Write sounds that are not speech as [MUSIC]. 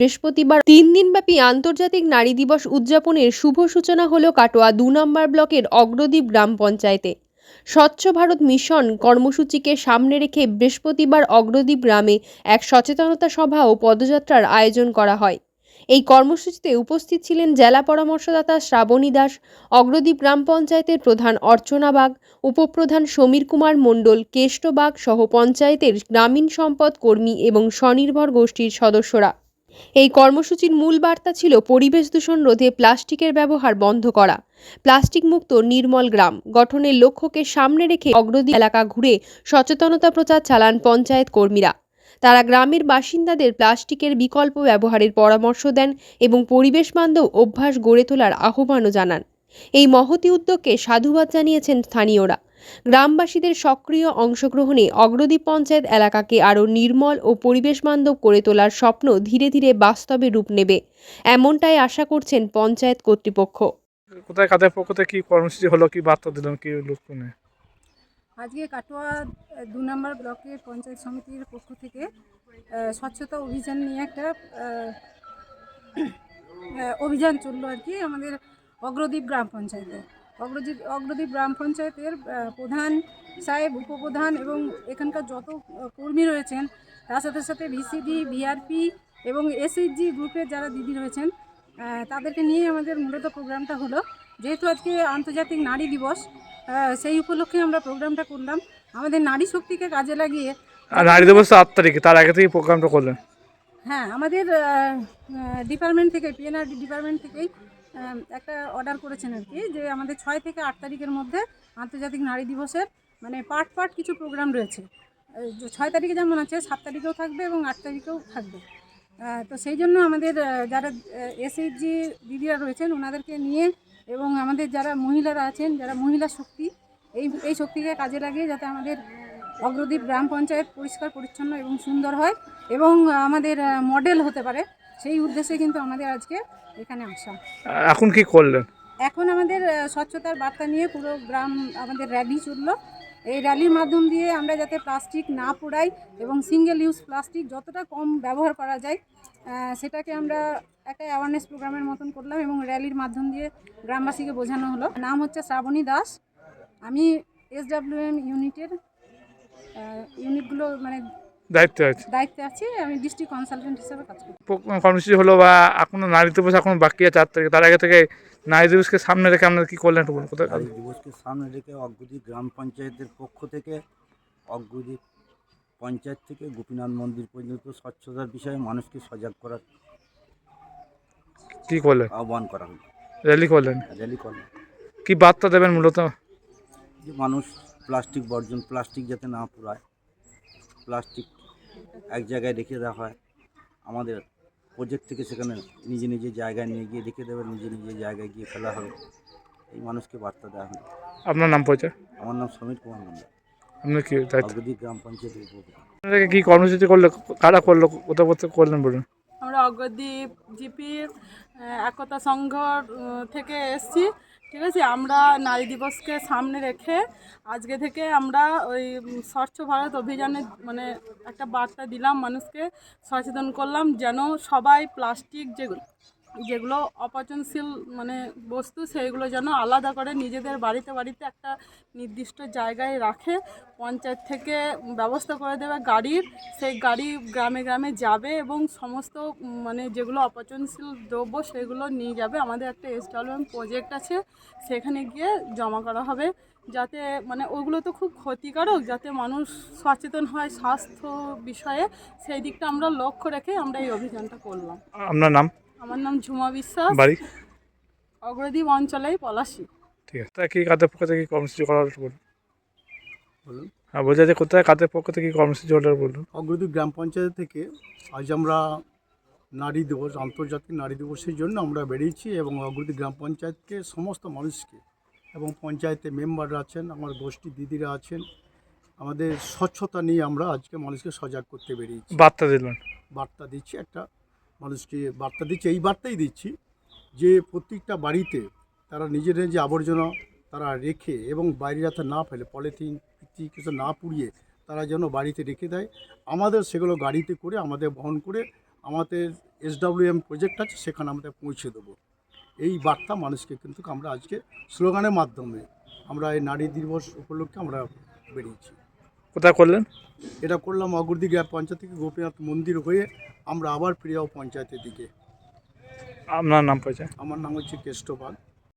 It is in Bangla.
বৃহস্পতিবার তিন দিনব্যাপী আন্তর্জাতিক নারী দিবস উদযাপনের শুভ সূচনা হল কাটোয়া দু নম্বর ব্লকের অগ্রদ্বীপ গ্রাম পঞ্চায়েতে। স্বচ্ছ ভারত মিশন কর্মসূচিকে সামনে রেখে বৃহস্পতিবার অগ্রদ্বীপ গ্রামে এক সচেতনতা সভা ও পদযাত্রার আয়োজন করা হয়। এই কর্মসূচিতে উপস্থিত ছিলেন জেলা পরামর্শদাতা শ্রাবণী দাস, অগ্রদ্বীপ গ্রাম পঞ্চায়েতের প্রধান অর্চনা বাগ, উপপ্রধান সমীর কুমার মণ্ডল, কেষ্ট বাগ সহ পঞ্চায়েতের গ্রামীণ সম্পদ কর্মী এবং স্বনির্ভর গোষ্ঠীর সদস্যরা। এই কর্মসূচির মূল বার্তা ছিল পরিবেশ দূষণ রোধে প্লাস্টিকের ব্যবহার বন্ধ করা। প্লাস্টিক মুক্ত নির্মল গ্রাম গঠনের লক্ষ্যকে সামনে রেখে অগ্রদী এলাকা ঘুরে সচেতনতা প্রচার চালান পঞ্চায়েত কর্মীরা। তারা গ্রামের বাসিন্দাদের প্লাস্টিকের বিকল্প ব্যবহারের পরামর্শ দেন এবং পরিবেশ বান্ধব অভ্যাস গড়ে তোলার আহ্বানও জানান। এই মহতি উদ্যোগকে সাধুবাদ জানিয়েছেন স্থানীয়রা। গ্রামবাসীদের সক্রিয় অংশগ্রহণে অগ্রদ্বীপ পঞ্চায়েত এলাকাকে আরও নির্মল ও পরিবেশ বান্ধব করে তোলার স্বপ্ন ধীরে ধীরে বাস্তবে রূপ নেবে। এমনটাই আশা করছেন পঞ্চায়েত কর্তৃপক্ষ। কোথায় কাদের পক্ষ থেকে কি কর্মসূচি হলো কি বার্তা দিলেন কি আজকে কাটোয়া দু নম্বর ব্লকের পঞ্চায়েত সমিতির পক্ষ থেকে স্বচ্ছতা অভিযান নিয়ে একটা [CLEARS THROAT] অভিযান চলল আর কি আমাদের অগ্রদ্বীপ গ্রাম পঞ্চায়েতে। অগ্রদ্বীপ অগ্রদ্বীপ গ্রাম পঞ্চায়েতের প্রধান সাহেব উপপ্রধান এবং এখানকার যত কর্মী রয়েছেন তার সাথে সাথে ভিসিডি ভিআরপি এবং এসএইচজি গ্রুপের যারা দিদি রয়েছেন তাদেরকে নিয়ে আমাদের মূলত প্রোগ্রামটা হলো। যেহেতু আজকে আন্তর্জাতিক নারী দিবস সেই উপলক্ষে আমরা প্রোগ্রামটা করলাম। আমাদের নারী শক্তিকে কাজে লাগিয়ে নারী দিবস আট তারিখে তার আগে থেকে প্রোগ্রামটা করলেন? হ্যাঁ আমাদের ডিপার্টমেন্ট থেকে পিএনআরডি ডিপার্টমেন্ট থেকেই একটা অর্ডার করেছেন আর কি, যে আমাদের ছয় থেকে আট তারিখের মধ্যে আন্তর্জাতিক নারী দিবসের মানে পার্ট পার্ট কিছু প্রোগ্রাম রয়েছে। ছয় তারিখে যেমন আছে, সাত তারিখেও থাকবে এবং আট তারিখেও থাকবে। তো সেই জন্য আমাদের যারা এসএইচজি দিদিরা রয়েছেন, ওনাদেরকে নিয়ে এবং আমাদের যারা মহিলারা আছেন, যারা মহিলা শক্তি, এই এই শক্তিকে কাজে লাগিয়ে যাতে আমাদের অগ্রদ্বীপ গ্রাম পঞ্চায়েত পরিষ্কার, পরিচ্ছন্ন এবং সুন্দর হয় এবং আমাদের মডেল হতে পারে। সেই উদ্দেশ্যে কিন্তু আমাদের আজকে এখানে আসা। এখন কি করলেন? এখন আমাদের স্বচ্ছতার বার্তা নিয়ে পুরো গ্রাম আমাদের র্যালি চলল। এই র্যালির মাধ্যম দিয়ে আমরা যাতে প্লাস্টিক না পোড়াই এবং সিঙ্গেল ইউজ প্লাস্টিক যতটা কম ব্যবহার করা যায় সেটাকে আমরা একটা অ্যাওয়ারনেস প্রোগ্রামের মতন করলাম এবং র্যালির মাধ্যম দিয়ে গ্রামবাসীকে বোঝানো হলো। নাম হচ্ছে শ্রাবণী দাস। আমি এসডাব্লিউএম ইউনিটের ইউনিটগুলো মানে দায়িত্ব আছে। দায়িত্বে আছি আমি ডিস্ট্রিক্ট কনসালটেন্ট হিসেবে কাজ করি। কর্মসূচি হলো বা এখনও নারী দিবস এখন বাকি আছে চার তারিখে তার আগে থেকে নারী দিবসকে সামনে রেখে আপনারা কি করলেন একটু বলুন কোথায়? নারী দিবসকে সামনে রেখে অগ্রদী গ্রাম পঞ্চায়েতের পক্ষ থেকে অগ্রদী পঞ্চায়েত থেকে গোপীনাথ মন্দির পর্যন্ত স্বচ্ছতার বিষয়ে মানুষকে সজাগ করার কি করলেন? আহ্বান করা হলো। র্যালি করলেন? র্যালি করল কি বার্তা দেবেন মূলত? যে মানুষ প্লাস্টিক বর্জন প্লাস্টিক যাতে না পোড়ায় প্লাস্টিক এক জায়গায় রেখে দেওয়া হয়। আমাদের প্রজেক্ট থেকে সেখানে নিজে নিজে জায়গায় নিয়ে গিয়ে রেখে দেবে নিজে নিজে জায়গায় গিয়ে ফেলা হবে। এই মানুষকে বার্তা দেওয়া হয়। আপনার নাম পরিচয়? আমার নাম সমীর কুমার মন্ডল আপনার কি অগ্রদী গ্রাম পঞ্চায়েতের উপপ্রধান কি কর্মসূচি করলে কারা করল কোথাও কোথাও করলেন বলুন? আমরা অগ্রদ্বীপ জিপির একতা সংঘ থেকে এসেছি। ঠিক আছে? আমরা নারী দিবসকে সামনে রেখে আজকে থেকে আমরা ওই স্বচ্ছ ভারত অভিযানে মানে একটা বার্তা দিলাম মানুষকে, সচেতন করলাম যেন সবাই প্লাস্টিক যেগুলো যেগুলো অপচনশীল মানে বস্তু, সেইগুলো যেন আলাদা করে নিজেদের বাড়িতে বাড়িতে একটা নির্দিষ্ট জায়গায় রাখে, পঞ্চায়েত থেকে ব্যবস্থা করে দেবে গাড়ির সেই গাড়ি গ্রামে গ্রামে যাবে এবং সমস্ত মানে যেগুলো অপচনশীল দ্রব্য সেগুলো নিয়ে যাবে। আমাদের একটা এসডাব্লিউএম প্রজেক্ট আছে, সেখানে গিয়ে জমা করা হবে। যাতে মানে ওগুলো তো খুব ক্ষতিকারক, যাতে মানুষ সচেতন হয় স্বাস্থ্য বিষয়ে, সেই দিকটা আমরা লক্ষ্য রেখে আমরা এই অভিযানটা করলাম। আপনার নাম? আমার নাম ঝুমা বিশ্বাস। বাড়ি? অগ্রদ্বীপ অঞ্চলেই পলাশি। ঠিক আছে। তা কি কাদের পক্ষ থেকে কর্মসূচি করা হলো বলুন? বলুন। হ্যাঁ বোঝা যায় কোথায় কাদের পক্ষ থেকে কর্মসূচি হলো বলুন? অগ্রদীপ গ্রাম পঞ্চায়েত থেকে আজ আমরা নারী দিবস আন্তর্জাতিক নারী দিবসের জন্য আমরা বেরিয়েছি এবং অগ্রদীপ গ্রাম পঞ্চায়েতকে সমস্ত মানুষকে এবং পঞ্চায়েতে মেম্বাররা আছেন আমার গোষ্ঠী দিদিরা আছেন আমাদের স্বচ্ছতা নিয়ে আমরা আজকে মানুষকে সজাগ করতে বেরিয়েছি। বার্তা দিলাম বার্তা দিচ্ছি একটা মানুষকে বার্তা দিচ্ছি, এই বার্তাই দিচ্ছি যে প্রত্যেকটা বাড়িতে তারা নিজেদের যে আবর্জনা তারা রেখে এবং বাইরে যাতে না ফেলে, পলিথিন পিতি কিছু না পুড়িয়ে তারা যেন বাড়িতে রেখে দেয়। আমাদের সেগুলো গাড়িতে করে, আমাদের বহন করে আমাদের এসডব্লিউএম প্রজেক্ট আছে, সেখানে আমরা পৌঁছে দেবো। এই বার্তা মানুষকে কিন্তু আমরা আজকে স্লোগানের মাধ্যমে আমরা এই নারী দিবস উপলক্ষে আমরা বেরিয়েছি। কোথায় করলেন? এটা করলাম অগ্রদি গ্রাম পঞ্চায়েত থেকে গোপীনাথ মন্দির হয়ে আমরা আবার ফিরে যাব পঞ্চায়েতের দিকে। আপনার নাম পয়সা আমার নাম হচ্ছে কেষ্টপাল